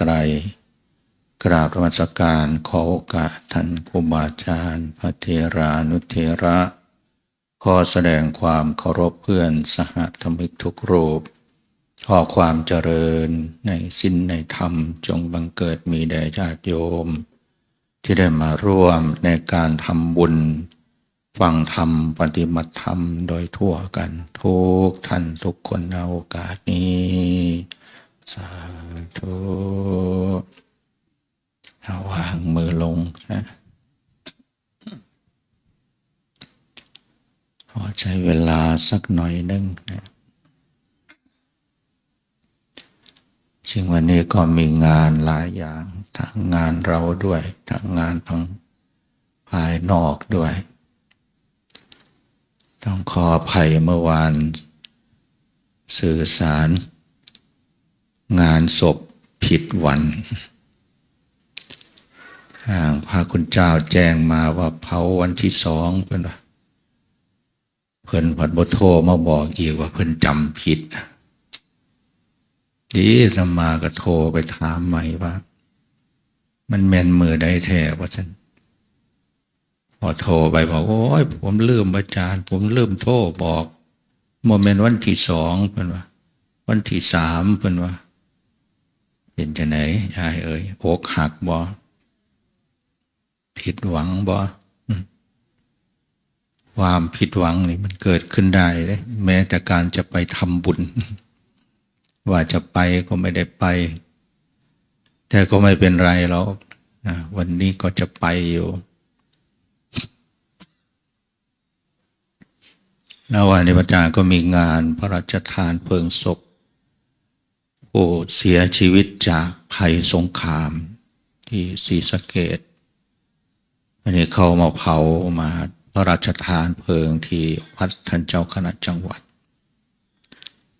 ตรัย กราบธรรมสการขอโอกาสท่านครูบาอาจารย์ พระเทรานุเทระ ขอแสดงความเคารพเพื่อนสหธรรมิกทุกรูป ขอความเจริญในสิ้นในธรรมจงบังเกิดมีแด่ญาติโยม ที่ได้มาร่วมในการทำบุญฟังธรรมปฏิบัติธรรมโดยทั่วกัน ทุกท่านทุกคนในโอกาสนี้ สาธุเอาวางมือลงนะขอใช้เวลาสักหน่อยหนึงนะจริงวันนี้ก็มีงานหลายอย่างทั้งงานเราด้วยทั้งงานทางภายนอกด้วย ต้องขออภัยเมื่อวานสื่อสาร งานศพผิดวันทางพระคุณเจ้าแจ้งมาว่าเผาวันที่สองเพื่อนเพื่อนผัดบโทรมาบอกอีกว่าเพื่อนจำผิดดีสมาก็โทรไปถามใหม่ว่า มันแมนมือได้แท้ว่าฉันพอโทรไปบอกโอ้ยผมลืมอาจารย์ ผมลืมโทรบอกโมเมนต์วันที่สองเพื่อนว่า วันที่สามเพื่อนว่า เป็นจะไหนยายเอ่ยอกหักบ่ผิดหวังบ่ความผิดหวังนี่มันเกิดขึ้นได้เลยแม้แต่การจะไปทำบุญ ว่าจะไปก็ไม่ได้ไป แต่ก็ไม่เป็นไรหรอกนะวันนี้ก็จะไปอยู่แล้ววันนี้พระอาจารย์ก็มีงานพระราชทานเพลิงศพ โอ้เสียชีวิตจากภัยสงคราม ที่ศรีสะเกดอันนี้เขามาเผามาพระราชทานเพลิงที่วัดท่านเจ้าคณะจังหวัด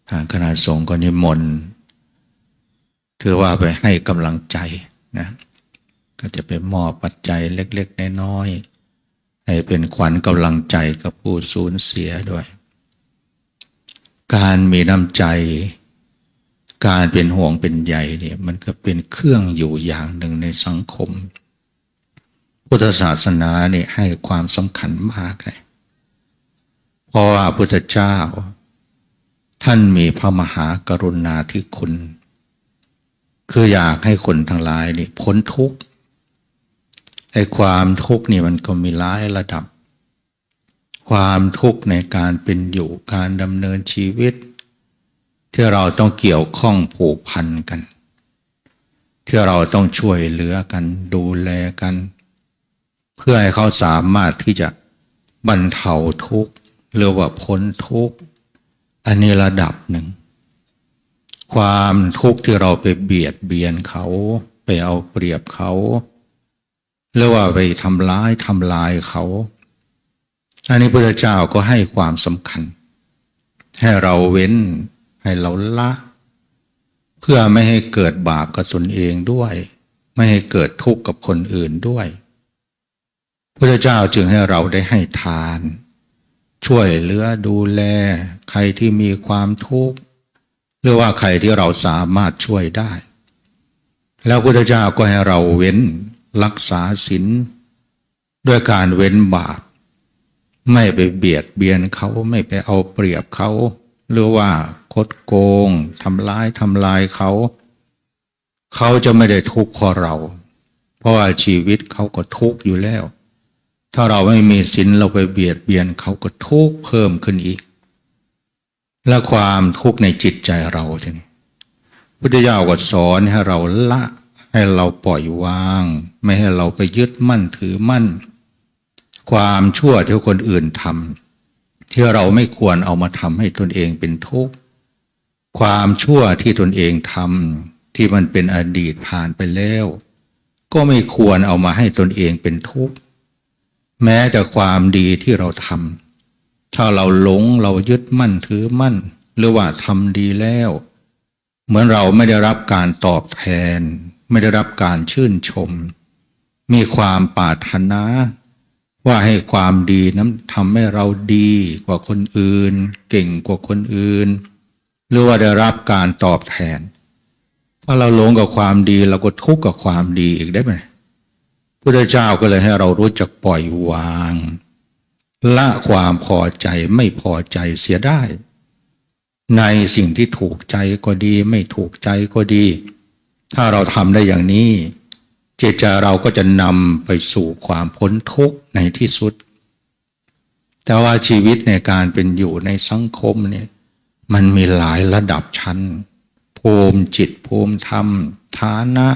ทางคณะสงฆ์ก็นิมนต์ถือว่าไปให้กำลังใจนะก็จะไปมอบปัจจัยเล็ก ๆ น้อยๆให้เป็นขวัญกำลังใจกับผู้สูญเสียด้วย การมีน้ำใจ การเป็นห่วงเป็นใยเนี่ยมันก็เป็นเครื่องอยู่อย่างหนึ่งในสังคม พุทธศาสนาเนี่ยให้ความสำคัญมากเลยเพราะว่าพุทธเจ้า ท่านมีพระมหากรุณาธิคุณ คืออยากให้คนทั้งหลายนี่พ้นทุกข์ไอ้ความทุกข์นี่มันก็มีหลายระดับ ความทุกข์ในการเป็นอยู่การดำเนินชีวิต ที่เราต้องเกี่ยวข้องผูกพันกัน ที่เราต้องช่วยเหลือกันดูแลกัน เพื่อให้เขาสามารถที่จะบรรเทาทุกข์หรือว่าพ้นทุกข์อันนี้ระดับหนึ่ง ความทุกข์ที่เราไปเบียดเบียนเขา ไปเอาเปรียบเขาหรือว่าไปทำร้ายทำลายเขา อันนี้พระเจ้าก็ให้ความสำคัญ ให้เราเว้น ให้เราละ เพื่อไม่ให้เกิดบาปกับตนเองด้วย ไม่ให้เกิดทุกข์กับคนอื่นด้วยพระเจ้าจึงให้เราได้ให้ทาน ช่วยเหลือดูแล ใครที่มีความทุกข์หรือว่าใครที่เราสามารถช่วยได้ แล้วพระเจ้าก็ให้เราเว้นรักษาศีลด้วยการเว้นบาป ไม่ไปเบียดเบียนเขาไม่ไปเอาเปรียบเขา หรือว่าคดโกงทำร้ายทำลายเขา เขาจะไม่ได้ทุกข์เพราะเรา เพราะว่าชีวิตเขาก็ทุกข์อยู่แล้ว ถ้าเราไม่มีศีลเราไปเบียดเบียนเขาก็ทุกข์เพิ่มขึ้นอีก และความทุกข์ในจิตใจเราทีนี้พุทธเจ้าก็สอนให้เราละให้เราปล่อยวาง ไม่ให้เราไปยึดมั่นถือมั่น ความชั่วที่คนอื่นทำ ที่เราไม่ควรเอามาทำให้ตนเองเป็นทุกข์ความชั่วที่ตนเองทำที่มันเป็นอดีตผ่านไปแล้ว ก็ไม่ควรเอามาให้ตนเองเป็นทุกข์แม้แต่ความดีที่เราทำถ้าเราหลงเรายึดมั่นถือมั่น หรือว่าทำดีแล้ว เหมือนเราไม่ได้รับการตอบแทน ไม่ได้รับการชื่นชม มีความปรารถนา ว่าให้ความดีนั้นทำให้เราดีกว่าคนอื่น เก่งกว่าคนอื่น หรือว่าได้รับการตอบแทน ถ้าเราหลงกับความดีเราก็ทุกข์กับความดีอีกได้ไหมพุทธเจ้าก็เลยให้เรารู้จักปล่อยวาง ละความพอใจไม่พอใจเสียได้ ในสิ่งที่ถูกใจก็ดี ไม่ถูกใจก็ดี ถ้าเราทำได้อย่างนี้ จิตใจเราก็จะนำไปสู่ความพ้นทุกข์ในที่สุด แต่ว่าชีวิตในการเป็นอยู่ในสังคมเนี่ยมันมีหลายระดับชั้น ภูมิจิตภูมิธรรม ฐานะ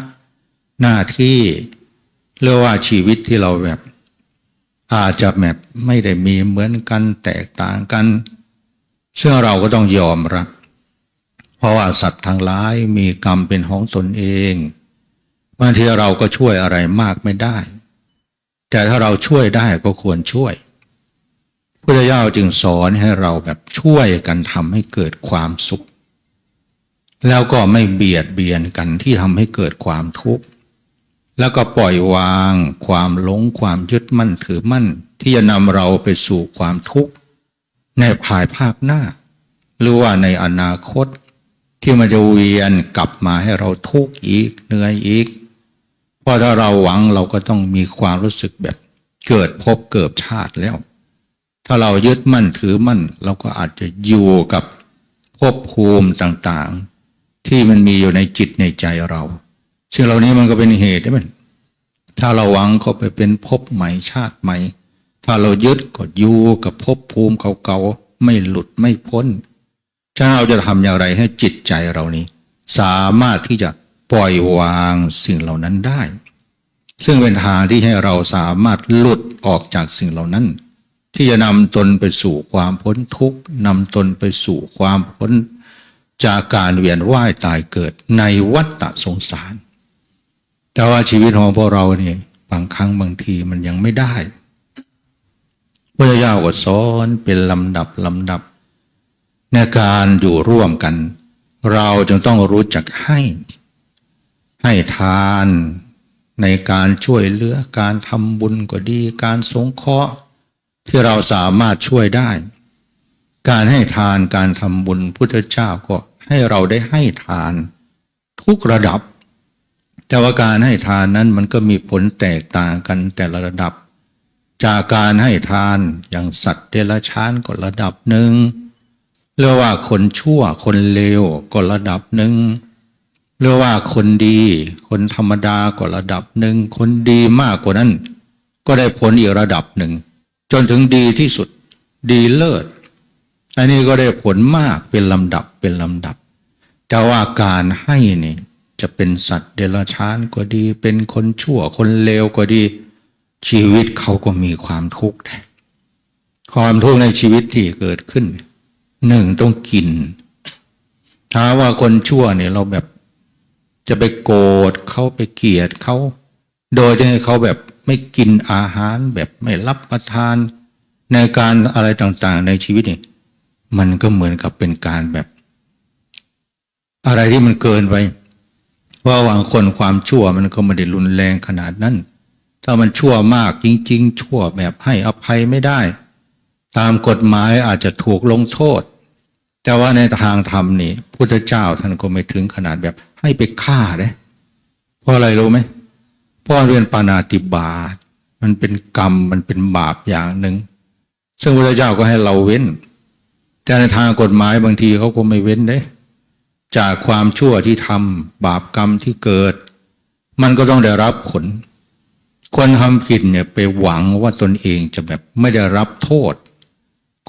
หน้าที่เรียกว่าชีวิตที่เราแบบ อาจจะแบบไม่ได้มีเหมือนกันแตกต่างกัน ซึ่งเราก็ต้องยอมรับ เพราะว่าสัตว์ทั้งหลายมีกรรมเป็นของตนเอง บางทีเราก็ช่วยอะไรมากไม่ได้ แต่ถ้าเราช่วยได้ก็ควรช่วยพุทธเจ้าจึงสอนให้เราแบบช่วยกันทำให้เกิดความสุข แล้วก็ไม่เบียดเบียนกันที่ทำให้เกิดความทุกข์แล้วก็ปล่อยวางความหลงความยึดมั่นถือมั่น ที่จะนำเราไปสู่ความทุกข์ในภายภาคหน้า หรือว่าในอนาคตที่มันจะเวียนกลับมาให้เราทุกข์อีกเหนื่อยอีก พราะถ้าเราหวังเราก็ต้องมีความรู้สึกแบบ เกิดพบเกิดชาติแล้ว ถ้าเรายึดมั่นถือมั่น เราก็อาจจะอยู่กับภพภูมิต่างๆ ที่มันมีอยู่ในจิตในใจเรา ซึ่งเหล่านี้มันก็เป็นเหตุได้ไหมถ้าเราหวังก็ไปเป็นภพใหม่ชาติใหม่ ถ้าเรายึดก็อยู่กับภพภูมิเก่าๆไม่หลุดไม่พ้นฉะนั้นเราจะทำอย่างไรให้จิตใจเรานี้ สามารถที่จะ ปล่อยวางสิ่งเหล่านั้นได้ ซึ่งเป็นทางที่ให้เราสามารถหลุดออกจากสิ่งเหล่านั้น ที่จะนำตนไปสู่ความพ้นทุกข์นำตนไปสู่ความพ้นจากการเวียนว่ายตายเกิดในวัฏฏะสงสาร แต่ว่าชีวิตของพวกเราเนี่ยบางครั้งบางทีมันยังไม่ได้พระเจ้าก็สอนเป็นลำดับลำดับ ในการอยู่ร่วมกัน เราจึงต้องรู้จักให้ ให้ทานในการช่วยเหลือการทำบุญก็ดี การสงเคราะห์ที่เราสามารถช่วยได้ การให้ทานการทำบุญพุทธเจ้าก็ให้เราได้ให้ทานทุกระดับ แต่ว่าการให้ทานนั้นมันก็มีผลแตกต่างกันแต่ละระดับ จากการให้ทานอย่างสัตว์เดรัจฉานก็ระดับหนึ่งเรียกว่าคนชั่วคนเลวก็ระดับหนึ่ง เรียกว่าคนดี คนธรรมดาก็ระดับหนึ่ง คนดีมากกว่านั้น ก็ได้ผลอีกระดับหนึ่ง จนถึงดีที่สุด ดีเลิศ อันนี้ก็ได้ผลมากเป็นลำดับเป็นลำดับ แต่ว่าการให้นี่จะเป็นสัตว์เดรัจฉานก็ดี เป็นคนชั่วคนเลวก็ดี ชีวิตเขาก็มีความทุกข์ได้ความทุกข์ในชีวิตที่เกิดขึ้นหนึ่งต้องกินถ้าว่าคนชั่วเนี่ยเราแบบ จะไปโกรธเขาไปเกลียดเขา โดยจะให้เขาแบบไม่กินอาหารแบบไม่รับประทาน ในการอะไรต่างๆ ในชีวิตนี่มันก็เหมือนกับเป็นการแบบ อะไรที่มันเกินไปเพราะบางคนความชั่วมันก็ไม่ได้รุนแรงขนาดนั้น ถ้ามันชั่วมากจริง ๆ ชั่วแบบให้อภัยไม่ได้ ตามกฎหมายอาจจะถูกลงโทษ แต่ว่าในทางธรรมนี่พุทธเจ้าท่านก็ไม่ถึงขนาดแบบ ให้ไปฆ่าเลยเพราะอะไรรู้ไหมเพราะเรียนปานาติบาตมันเป็นกรรมมันเป็นบาปอย่างหนึ่ง ซึ่งพระเจ้าก็ให้เราเว้น แต่ในทางกฎหมายบางทีเขาก็ไม่เว้นเลยจากความชั่วที่ทำบาปกรรมที่เกิด มันก็ต้องได้รับผล คนทำผิดเนี่ยไปหวังว่าตนเองจะแบบไม่ได้รับโทษ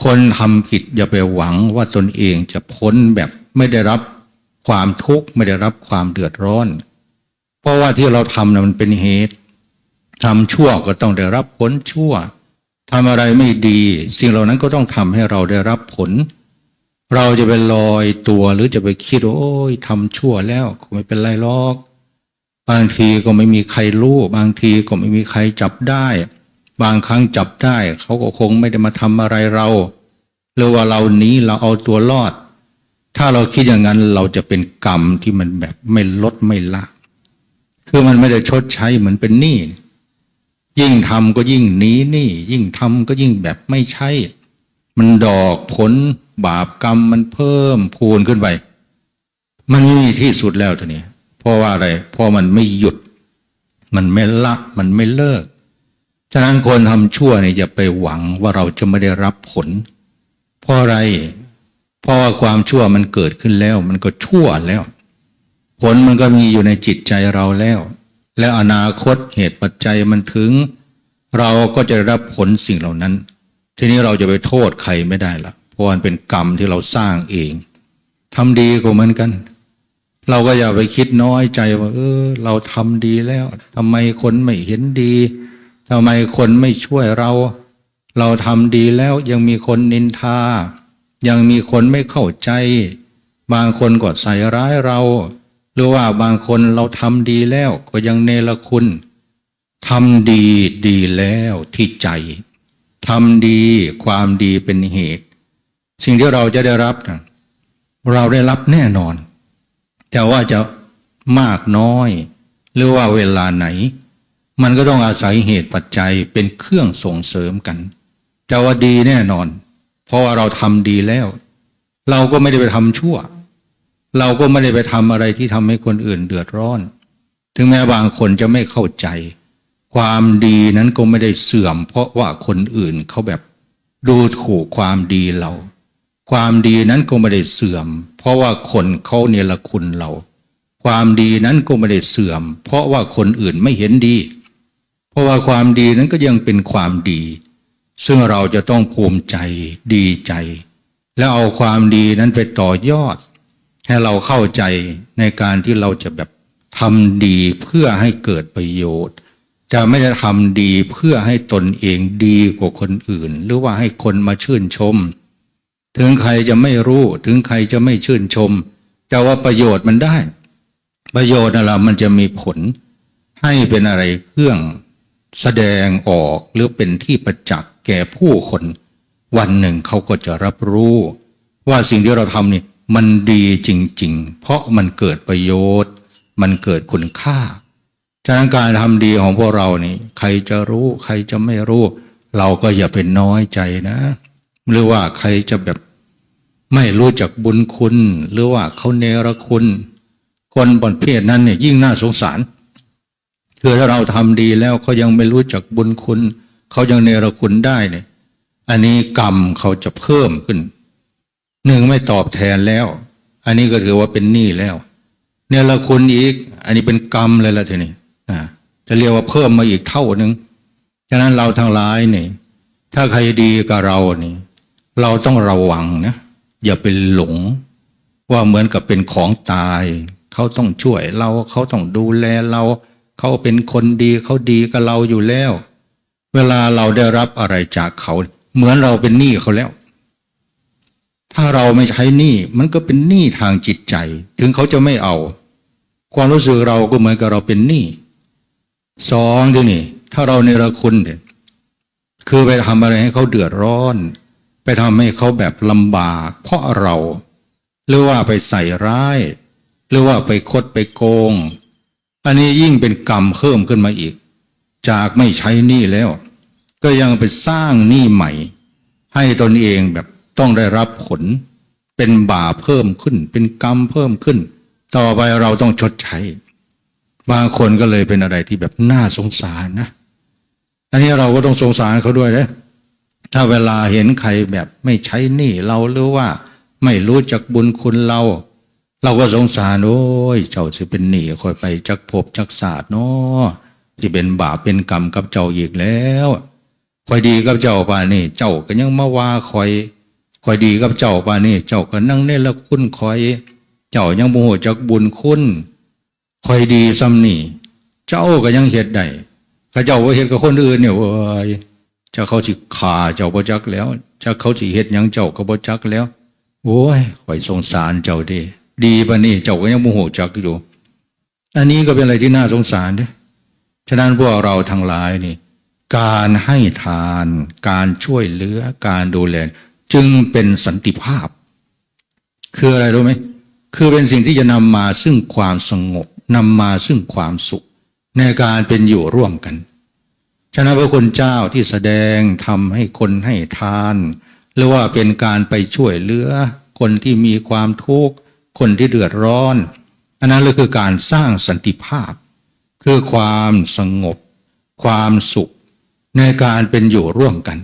คนทำผิดอย่าไปหวังว่าตนเองจะพ้นแบบไม่ได้รับ ความทุกข์ไม่ได้รับความเดือดร้อน เพราะว่าที่เราทำนะมันเป็นเหตุทำชั่วก็ต้องได้รับผลชั่วทำอะไรไม่ดี สิ่งเหล่านั้นก็ต้องทำให้เราได้รับผล เราจะไปลอยตัวหรือจะไปคิดโอ้ยทำชั่วแล้วก็ไม่เป็นไรหรอก บางทีก็ไม่มีใครรู้บางทีก็ไม่มีใครจับได้ บางครั้งจับได้ เขาก็คงไม่ได้มาทำอะไรเราหรือว่าเรานี้เราเอาตัวรอด ถ้าเราคิดอย่างนั้นเราจะเป็นกรรมที่มันแบบไม่ลดไม่ละ คือมันไม่ได้ชดใช้เหมือนเป็นหนี้ยิ่งทำก็ยิ่งหนีหนี้ยิ่งทำก็ยิ่งแบบไม่ใช่ มันดอกผลบาปกรรมมันเพิ่มพูนขึ้นไป มันไม่มีที่สุดแล้วทีนี้เพราะว่าอะไรเพราะมันไม่หยุด มันไม่ละมันไม่เลิกฉะนั้นคนทำชั่วเนี่ยอย่าไปหวังว่าเราจะไม่ได้รับผล เพราะอะไร เพราะว่าความชั่วมันเกิดขึ้นแล้ว มันก็ชั่วแล้ว ผลมันก็มีอยู่ในจิตใจเราแล้ว และอนาคตเหตุปัจจัยมันถึง เราก็จะรับผลสิ่งเหล่านั้น ทีนี้เราจะไปโทษใครไม่ได้ละเพราะมันเป็นกรรมที่เราสร้างเองทำดีก็เหมือนกัน เราก็อย่าไปคิดน้อยใจว่าเออเราทำดีแล้วทำไมคนไม่เห็นดีทำไมคนไม่ช่วยเรา เราทำดีแล้วยังมีคนนินทา ยังมีคนไม่เข้าใจ บางคนก็ใส่ร้ายเรา หรือว่าบางคนเราทำดีแล้วก็ยังเนรคุณทำดีดีแล้วที่ใจทำดีความดีเป็นเหตุ สิ่งที่เราจะได้รับนะเราได้รับแน่นอน แต่ว่าจะมากน้อย หรือว่าเวลาไหน มันก็ต้องอาศัยเหตุปัจจัยเป็นเครื่องส่งเสริมกันจะว่าดีแน่นอน เพราะว่าเราทำดีแล้ว เราก็ไม่ได้ไปทำชั่ว เราก็ไม่ได้ไปทำอะไรที่ทำให้คนอื่นเดือดร้อน ถึงแม้บางคนจะไม่เข้าใจ ความดีนั้นก็ไม่ได้เสื่อม เพราะว่าคนอื่นเขาแบบดูถูกความดีเรา ความดีนั้นก็ไม่ได้เสื่อม เพราะว่าคนเขาเนรคุณเรา ความดีนั้นก็ไม่ได้เสื่อม เพราะว่าคนอื่นไม่เห็นดี เพราะว่าความดีนั้นก็ยังเป็นความดี ซึ่งเราจะต้องภูมิใจดีใจ แล้วเอาความดีนั้นไปต่อยอด ให้เราเข้าใจในการที่เราจะแบบทำดีเพื่อให้เกิดประโยชน์ จะไม่ได้ทำดีเพื่อให้ตนเองดีกว่าคนอื่น หรือว่าให้คนมาชื่นชม ถึงใครจะไม่รู้ถึงใครจะไม่ชื่นชมจะว่าประโยชน์มันได้ ประโยชน์นั่นแหละมันจะมีผลให้เป็นอะไรเครื่องแสดงออกหรือเป็นที่ประจักษ์ แก่ผู้คน วันหนึ่งเขาก็จะรับรู้ ว่าสิ่งที่เราทำนี่มันดีจริง ๆ เพราะมันเกิดประโยชน์ มันเกิดคุณค่าฉะนั้นการทำดีของพวกเรานี่ ใครจะรู้ ใครจะไม่รู้ เราก็อย่าเป็นน้อยใจนะ หรือว่าใครจะแบบไม่รู้จักบุญคุณ หรือว่าเขาเนรคุณ คนบนเพศนั้นเนี่ยยิ่งน่าสงสาร คือถ้าเราทำดีแล้วเขายังไม่รู้จักบุญคุณ เขายังเนรคุณได้เนี่ยอันนี้กรรมเขาจะเพิ่มขึ้นหนึ่งไม่ตอบแทนแล้ว อันนี้ก็ถือว่าเป็นหนี้แล้ว เนรคุณอีก อันนี้เป็นกรรมเลยละทีนี้อ่าจะเรียกว่าเพิ่มมาอีกเท่านึงฉะนั้นเราทั้งหลายเนี่ยถ้าใครดีกับเราเนี่ยเราต้องระวังนะอย่าไปหลง ว่าเหมือนกับเป็นของตาย เขาต้องช่วยเราเขาต้องดูแลเรา เขาเป็นคนดีเขาดีกับเราอยู่แล้ว เวลาเราได้รับอะไรจากเขา เหมือนเราเป็นหนี้เขาแล้ว ถ้าเราไม่ใช้หนี้มันก็เป็นหนี้ทางจิตใจ ถึงเขาจะไม่เอา ความรู้สึกเราก็เหมือนกับเราเป็นหนี้สองทีนี่ ถ้าเราเนรคุณเนี่ยคือไปทำอะไรให้เขาเดือดร้อน ไปทำให้เขาแบบลำบาก เพราะเรา หรือว่าไปใส่ร้าย หรือว่าไปคดไปโกง อันนี้ยิ่งเป็นกรรมเพิ่มขึ้นมาอีก จากไม่ใช้หนี้แล้ว ก็ยังไปสร้างหนี้ใหม่ ให้ตนเองแบบต้องได้รับผล เป็นบาปเพิ่มขึ้น เป็นกรรมเพิ่มขึ้น ต่อไปเราต้องชดใช้บางคนก็เลยเป็นอะไรที่แบบน่าสงสารนะอันนี้เราก็ต้องสงสารเขาด้วยนะถ้าเวลาเห็นใครแบบไม่ใช้หนี้เราหรือว่า ไม่รู้จักบุญคุณเรา เราก็สงสารโอ้ยเจ้าจะเป็นหนี้คอยไปจักภพจักศาสตร์เนาะ ที่เป็นบาปเป็นกรรมกับเจ้าอีกแล้วคอยดีกับเจ้าป่านี่ เจ้าก็ยังมาว่าคอยคอยดีกับเจ้าป่านี่ เจ้าก็นั่งเนรคุณคอย เจ้ายังโมโหจักบุญคุณคอยดีซ้ำนี่ เจ้าก็ยังเฮ็ดได้ข้าเจ้าว่าเฮ็ดกับคนอื่นเนี่ยเว้ยจะเขาสิขาเจ้าบ่จักแล้วจะเขาสิเฮ็ดยังเจ้าก็บ่จักแล้วโอ้ยข่อยสงสารเจ้าดี ดีปะนี่เจ้าก็ยังโมโหจักอยู่ อันนี้ก็เป็นอะไรที่น่าสงสารเด้ ฉะนั้นพวกเราทั้งหลายนี่ การให้ทาน การช่วยเหลือ การดูแล จึงเป็นสันติภาพ คืออะไรรู้ไหมคือเป็นสิ่งที่จะนำมาซึ่งความสงบนำมาซึ่งความสุข ในการเป็นอยู่ร่วมกัน ฉะนั้นพระคุณเจ้าที่แสดงทำให้คนให้ทาน หรือว่าเป็นการไปช่วยเหลือ คนที่มีความทุกข์คนที่เดือดร้อน อันนั้นก็คือการสร้างสันติภาพ คือความสงบ ความสุขในการเป็นอยู่ร่วมกัน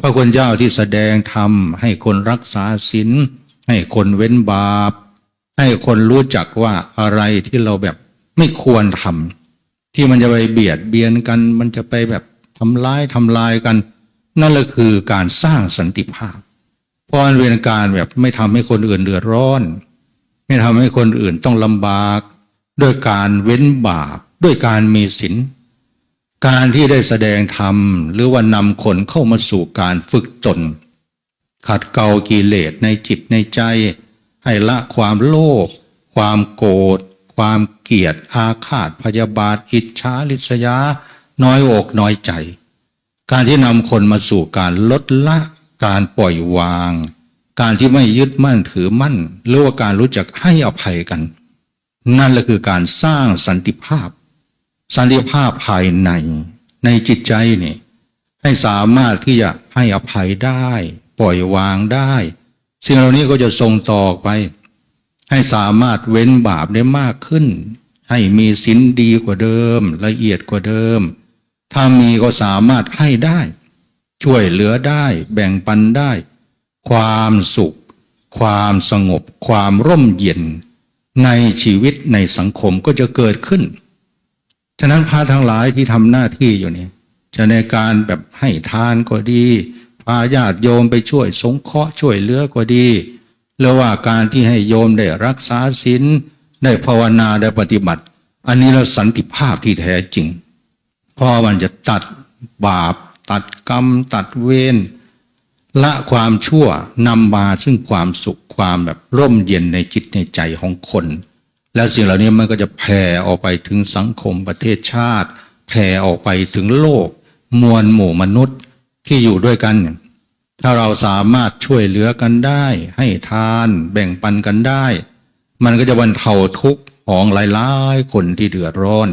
พระคุณเจ้าที่แสดงธรรมให้คนรักษาศีลให้คนเว้นบาป ให้คนรู้จักว่าอะไรที่เราแบบไม่ควรทำที่มันจะไปเบียดเบียนกัน มันจะไปแบบทำร้ายทำลายกัน นั่นแหละคือการสร้างสันติภาพเพราะเป็นการแบบไม่ทำให้คนอื่นเดือดร้อน ไม่ทำให้คนอื่นต้องลำบาก ด้วยการเว้นบาป ด้วยการมีศีลการที่ได้แสดงธรรม หรือว่านำคนเข้ามาสู่การฝึกตน ขัดเกลากิเลสในจิตในใจ ให้ละความโลภความโกรธความเกลียดอาฆาตพยาบาท อิจฉาริษยา น้อยอกน้อยใจ การที่นำคนมาสู่การลดละการปล่อยวาง การที่ไม่ยึดมั่นถือมั่นหรือว่าการรู้จักให้อภัยกัน นั่นแหละคือการสร้างสันติภาพ สันติภาพภายในในจิตใจนี่ให้สามารถที่จะให้อภัยได้ ปล่อยวางได้ สิ่งเหล่านี้ก็จะส่งต่อไป ให้สามารถเว้นบาปได้มากขึ้น ให้มีศีลดีกว่าเดิม ละเอียดกว่าเดิม ถ้ามีก็สามารถให้ได้ ช่วยเหลือได้ แบ่งปันได้ ความสุข ความสงบ ความร่มเย็น ในชีวิตในสังคมก็จะเกิดขึ้น ฉะนั้นพระทั้งหลายที่ทำหน้าที่อยู่นี่จะในการแบบให้ทานก็ดี พาญาติโยมไปช่วยสงเคราะห์ช่วยเหลือก็ดีหรือว่าการที่ให้โยมได้รักษาศีลได้ภาวนาได้ปฏิบัติ อันนี้เราสันติภาพที่แท้จริง เพราะมันจะตัดบาป ตัดกรรม ตัดเวรละความชั่วนำมาซึ่งความสุขความแบบร่มเย็นในจิตในใจของคน แล้วสิ่งเหล่านี้มันก็จะแผ่ออกไปถึงสังคมประเทศชาติ แผ่ออกไปถึงโลก มวลหมู่มนุษย์ที่อยู่ด้วยกัน ถ้าเราสามารถช่วยเหลือกันได้ ให้ทานแบ่งปันกันได้ มันก็จะบรรเทาทุกข์ของหลายๆคนที่เดือดร้อน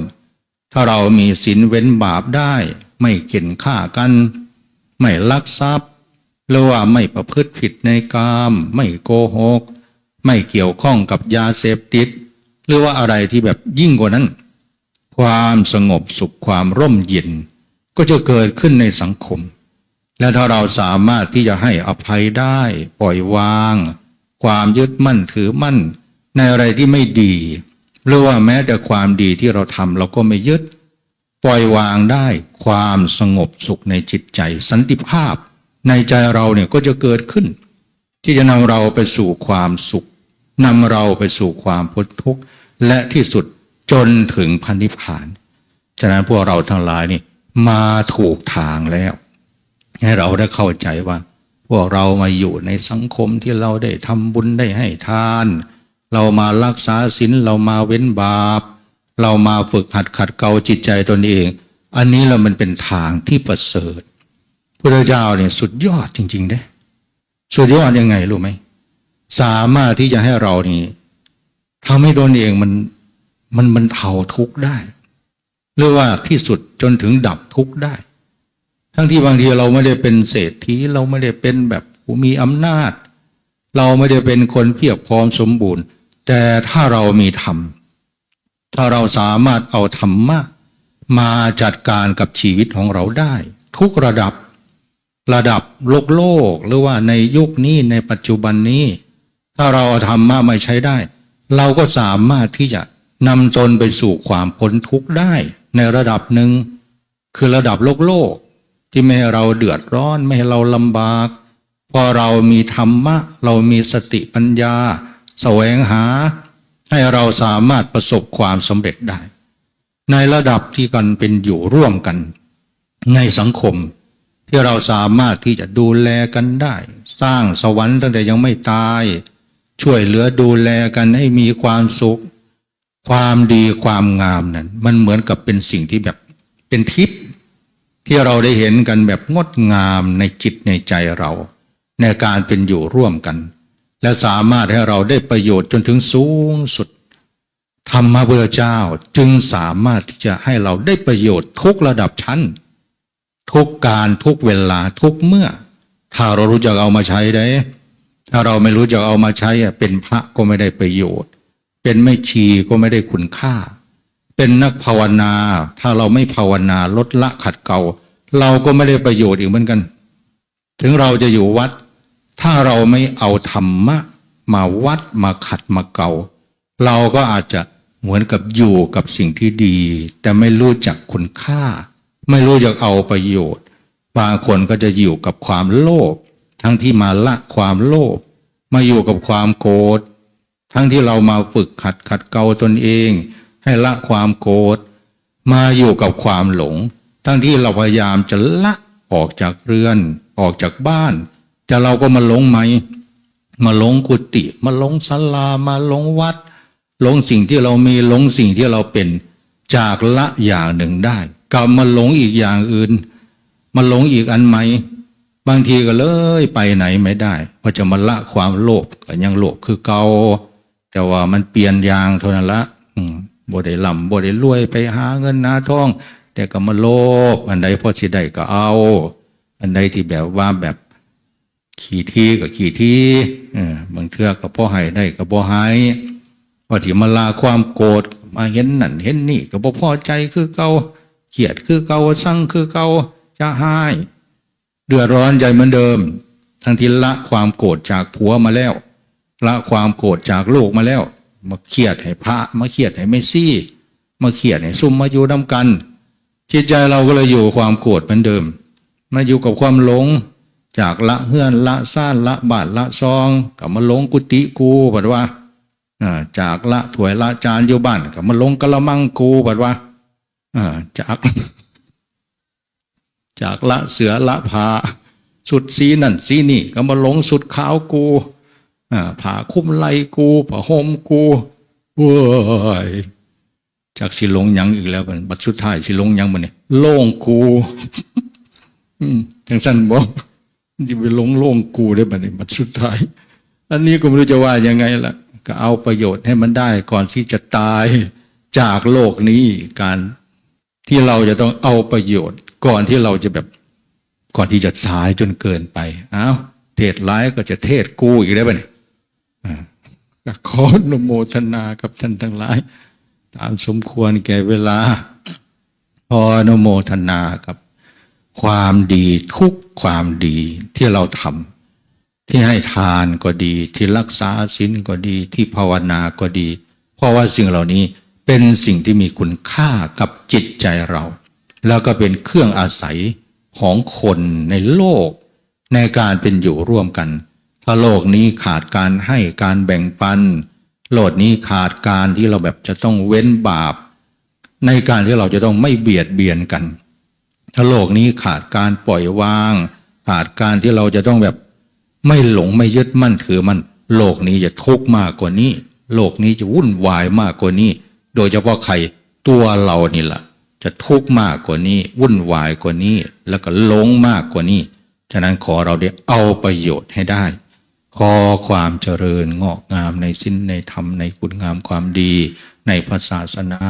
ถ้าเรามีศีลเว้นบาปได้ ไม่เข็นฆ่ากัน ไม่ลักทรัพย์หรือว่าไม่ประพฤติผิดในกาม ไม่โกหก ไม่เกี่ยวข้องกับยาเสพติด หรือว่าอะไรที่แบบยิ่งกว่านั้น ความสงบสุขความร่มเย็น ก็จะเกิดขึ้นในสังคม และถ้าเราสามารถที่จะให้อภัยได้ ปล่อยวาง ความยึดมั่นถือมั่น ในอะไรที่ไม่ดี หรือว่าแม้แต่ความดีที่เราทำเราก็ไม่ยึด ปล่อยวางได้ความสงบสุขในจิตใจ สันติภาพ ในใจเราเนี่ยก็จะเกิดขึ้น ที่จะนำเราไปสู่ความสุขนำเราไปสู่ความพ้นทุกข์ และที่สุดจนถึงพันธิพาน ฉะนั้นพวกเราทั้งหลายนี่มาถูกทางแล้ว ให้เราได้เข้าใจว่า พวกเรามาอยู่ในสังคมที่เราได้ทำบุญได้ให้ทาน เรามารักษาศีลเรามาเว้นบาป เรามาฝึกหัดขัดเกลาจิตใจตนเอง อันนี้เรามันเป็นทางที่ประเสริฐพระเจ้าเนี่ยสุดยอดจริงๆเด้สุดยอดยังไงรู้ไหมสามารถที่จะให้เรานี่ ทำให้ตนเองมันมันมันเทาทุกข์ได้ หรือว่าที่สุดจนถึงดับทุกข์ได้ ทั้งที่บางทีเราไม่ได้เป็นเศรษฐีเราไม่ได้เป็นแบบผู้มีอำนาจ เราไม่ได้เป็นคนเพียบพร้อมสมบูรณ์ แต่ถ้าเรามีธรรมถ้าเราสามารถเอาธรรมะมาจัดการกับชีวิตของเราได้ ทุกระดับระดับโลกโลกหรือว่าในยุคนี้ในปัจจุบันนี้ ถ้าเราเอาธรรมะมาใช้ได้ เราก็สามารถที่จะนำตนไปสู่ความพ้นทุกข์ได้ในระดับหนึ่งคือระดับโลกโลก ที่ไม่ให้เราเดือดร้อน ไม่ให้เราลำบาก พอเรามีธรรมะ เรามีสติปัญญา แสวงหา ให้เราสามารถประสบความสำเร็จได้ ในระดับที่กันเป็นอยู่ร่วมกัน ในสังคม ที่เราสามารถที่จะดูแลกันได้ สร้างสวรรค์ตั้งแต่ยังไม่ตาย ช่วยเหลือดูแลกันให้มีความสุข ความดีความงามนั้น มันเหมือนกับเป็นสิ่งที่แบบเป็นทิพย์ที่เราได้เห็นกันแบบงดงามในจิตในใจเรา ในการเป็นอยู่ร่วมกัน และสามารถให้เราได้ประโยชน์จนถึงสูงสุด ธรรมะพุทธเจ้าจึงสามารถที่จะให้เราได้ประโยชน์ทุกระดับชั้น ทุกการทุกเวลาทุกเมื่อ ถ้าเรารู้จักเอามาใช้ได้ ถ้าเราไม่รู้จักเอามาใช้อะเป็นพระก็ไม่ได้ประโยชน์ เป็นไม่ชีก็ไม่ได้คุณค่า เป็นนักภาวนา ถ้าเราไม่ภาวนาลดละขัดเกลาเราก็ไม่ได้ประโยชน์อีกเหมือนกัน ถึงเราจะอยู่วัด ถ้าเราไม่เอาธรรมะ มาวัดมาขัดมาเกลาเราก็อาจจะเหมือนกับอยู่กับสิ่งที่ดี แต่ไม่รู้จักคุณค่า ไม่รู้จักเอาประโยชน์ บางคนก็จะอยู่กับความโลภ ทั้งที่มาละความโลภมาอยู่กับความโกรธทั้งที่เรามาฝึกขัดขัดเกลาตนเอง ให้ละความโกรธมาอยู่กับความหลง ทั้งที่เราพยายามจะละออกจากเรือน ออกจากบ้าน แต่เราก็มาหลงไหม มาหลงกุฏิมาหลงศาลามาหลงวัดหลงสิ่งที่เรามีหลงสิ่งที่เราเป็นจากละอย่างหนึ่งได้กลับมาหลงอีกอย่างอื่น มาหลงอีกอันไหม บางทีก็เลยไปไหนไม่ได้พอจะมาละความโลภก็ยังโลภคือเกาแต่ว่ามันเปลี่ยนยางเท่านั้นละบ่ได้ลำบ่ได้รวยไปหาเงินหาทอง แต่ก็มาโลภอันใดพอสิได้ก็เอา อันใดที่แบบว่าแบบขี่ที่กับขี่ที่บางเทื่อก็พ่อให้ได้ก็บ่ให้พอที่มาลาความโกรธมาเห็นนั่นเห็นนี่ก็บ่พอใจคือเก่าเกลียดคือเก่าสั่งคือเก่าจะให้ เดือดร้อนใจเหมือนเดิม ทั้งที่ละความโกรธจากผัวมาแล้ว ละความโกรธจากลูกมาแล้ว มาเครียดให้พระ มาเครียดให้ไม่ซี่ มาเครียดให้ซุ่มมาอยู่น้ำกัน จิตใจเราก็เลยอยู่ความโกรธเหมือนเดิม มาอยู่กับความหลงจากละเฮือนละซ่านละบาทละซองกับมาหลงกุฏิกูบัดว่าจากละถวยละจานอยู่บ้านกับมาหลงกะละมังกูบัดว่าจาก จากละเสือละผาสุดสีนั่นสีนี่ก็มาหลงสุดขาวกูผ่าคุ้มไหลกูผ้าห่มกูเว้ยจากสิหลงยังอีกแล้วบัดบัดสุดท้ายสิหลงยังมันเนี่ยโล่งกูจังสั้นบอกจะไปหลงโล่งกูได้บัดนี้บัดสุดท้าย อันนี้ก็ไม่รู้จะว่ายังไงล่ะ ก็เอาประโยชน์ให้มันได้ก่อนที่จะตายจากโลกนี้การที่เราจะต้องเอาประโยชน์ ก่อนที่เราจะแบบก่อนที่จะสายจนเกินไปอ้าวเทศร้ายก็จะเทศกู้อีกได้ปะเนี่ยก็ขออนุโมทนากับท่านทั้งหลาย ตามสมควรแก่เวลาขออนุโมทนากับ ความดีทุกความดีที่เราทำที่ให้ทานก็ดีที่รักษาศีลก็ดีที่ภาวนาก็ดี เพราะว่าสิ่งเหล่านี้เป็นสิ่งที่มีคุณค่ากับจิตใจเรา แล้วก็เป็นเครื่องอาศัยของคนในโลก ในการเป็นอยู่ร่วมกัน ถ้าโลกนี้ขาดการให้การแบ่งปัน โลกนี้ขาดการที่เราแบบจะต้องเว้นบาป ในการที่เราจะต้องไม่เบียดเบียนกัน ถ้าโลกนี้ขาดการปล่อยวาง ขาดการที่เราจะต้องแบบไม่หลงไม่ยึดมั่นถือมัน โลกนี้จะทุกข์มากกว่านี้ โลกนี้จะวุ่นวายมากกว่านี้ โดยเฉพาะใครตัวเรานี่แหละ จะทุกข์มากกว่านี้ วุ่นวายกว่านี้ แล้วก็หลงมากกว่านี้ ฉะนั้นขอเราได้เอาประโยชน์ให้ได้ ขอความเจริญงอกงามในสิ้นในธรรมในคุณงามความดี ในพระศาสนา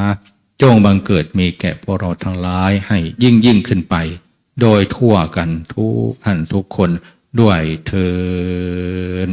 จงบังเกิดมีแก่พวกเราทั้งหลายให้ยิ่งยิ่งขึ้นไป โดยทั่วกันทุกท่านทุกคนด้วยเทิน